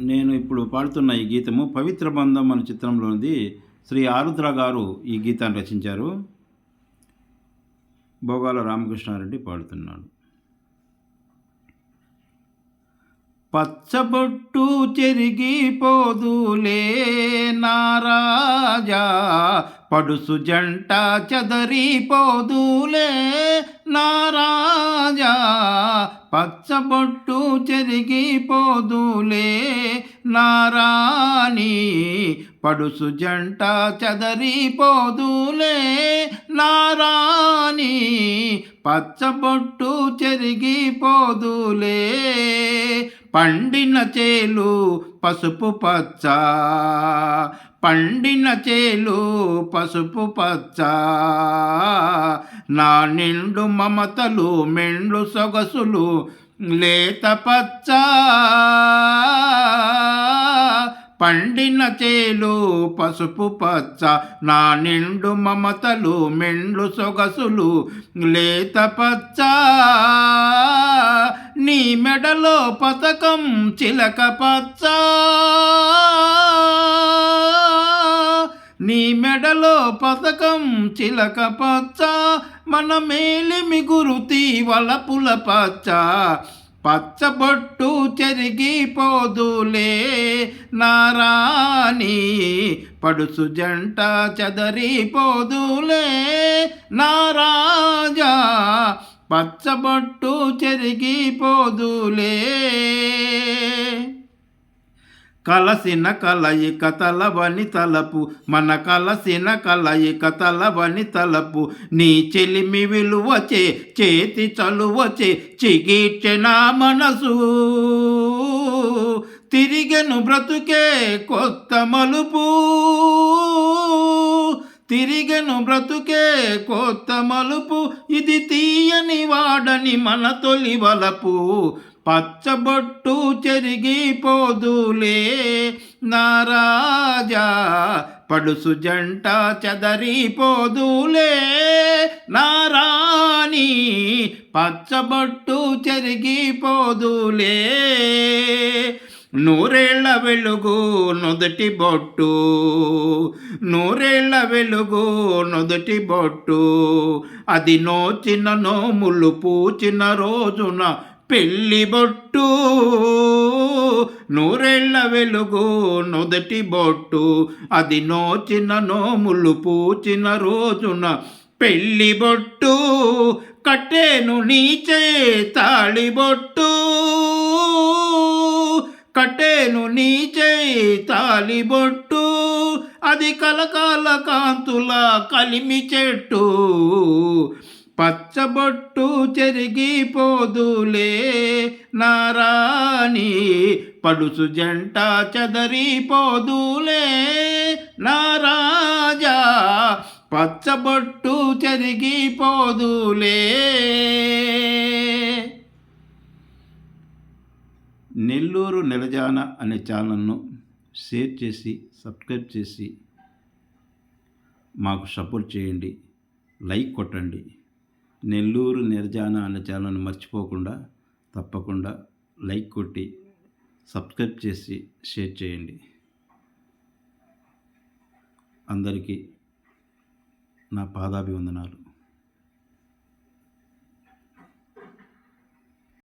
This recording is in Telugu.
నేను ఇప్పుడు పాడుతున్న ఈ గీతము పవిత్ర బంధం అనే చిత్రంలోనిది శ్రీ ఆరుద్ర గారు ఈ గీతాన్ని రచించారు. భోగాల రామకృష్ణారెడ్డి పాడుతున్నాడు. పచ్చబొట్టు చెరిగిపోదులే నారాజా. పడుసు జంట చదరిపోదులే నారాజా. పచ్చబొట్టు చెరిగిపోదులే నారాణి. పడుసు జంట చదరిపోదులే నారాణి. పచ్చబొట్టు చెరిగిపోదులే పండిన చేలు పసుపు పచ్చ. పండిన చేలు పసుపు పచ్చ. నా నిండు మమతలు మెండు సొగసులు లేత పచ్చ. పండిన చేలు పసుపు పచ్చ. నా నిండు మమతలు మెండు సొగసులు లేత పచ్చ. నీ మెడలో పతకం చిలక పచ్చ. నీ మెడలో పతకం చిలక పచ్చ. మన మేలిమి గురుతి వలపుల పచ్చ. పచ్చబొట్టు చెరిగిపోదులే నారాణి పడుసు జంట చదరిపోదులే నారాజా. పచ్చబొట్టు చెరిగిపోదులే. కలసిన కలయిక తలవని తలపు మన కలసిన కలయిక తలవని తలపు నీ చెలిమి విలువచే చేతి చలువచే చిగిర్చెన మనసు. తిరిగను బ్రతుకే కొత్త మలుపు. తిరిగను బ్రతుకే కొత్త మలుపు. ఇది తీయని వాడని మన తొలి వలపు. పచ్చబొట్టు చెరిగిపోదులే. నారాజా పడుసు జంట చెదరిపోదులే. నారాణి పచ్చబొట్టు చెరిగిపోదులే. నూరేళ్ళ వెలుగు నొదటి బొట్టు. నూరేళ్ళ వెలుగు నొదటి బొట్టు. అది నోచిన నోములు పూచిన రోజున పెళ్ళి బొట్టు. నూరేళ్ళ వెలుగు నొదటి బొట్టు. అది నోచిన నోములు పూచిన రోజున పెళ్ళి బొట్టు. కట్టేను నీచే తాళి బొట్టు. కట్టేను నీచే చేయి తాలిబొట్టు అది కలకాల కాంతుల కలిమి చెట్టు. పచ్చబొట్టు చెరిగిపోదులే నారాణి. పడుసు జంట చెదరిపోదులే నారాజా. పచ్చబొట్టు చెరిగిపోదులే. నెల్లూరు నెలజాన అనే ఛానల్ను షేర్ చేసి సబ్స్క్రైబ్ చేసి మాకు సపోర్ట్ చేయండి. లైక్ కొట్టండి. నెల్లూరు నిర్జాన అనే ఛానల్ని మర్చిపోకుండా తప్పకుండా లైక్ కొట్టి సబ్స్క్రైబ్ చేసి షేర్ చేయండి. అందరికీ నా పాదాభివందనాలు.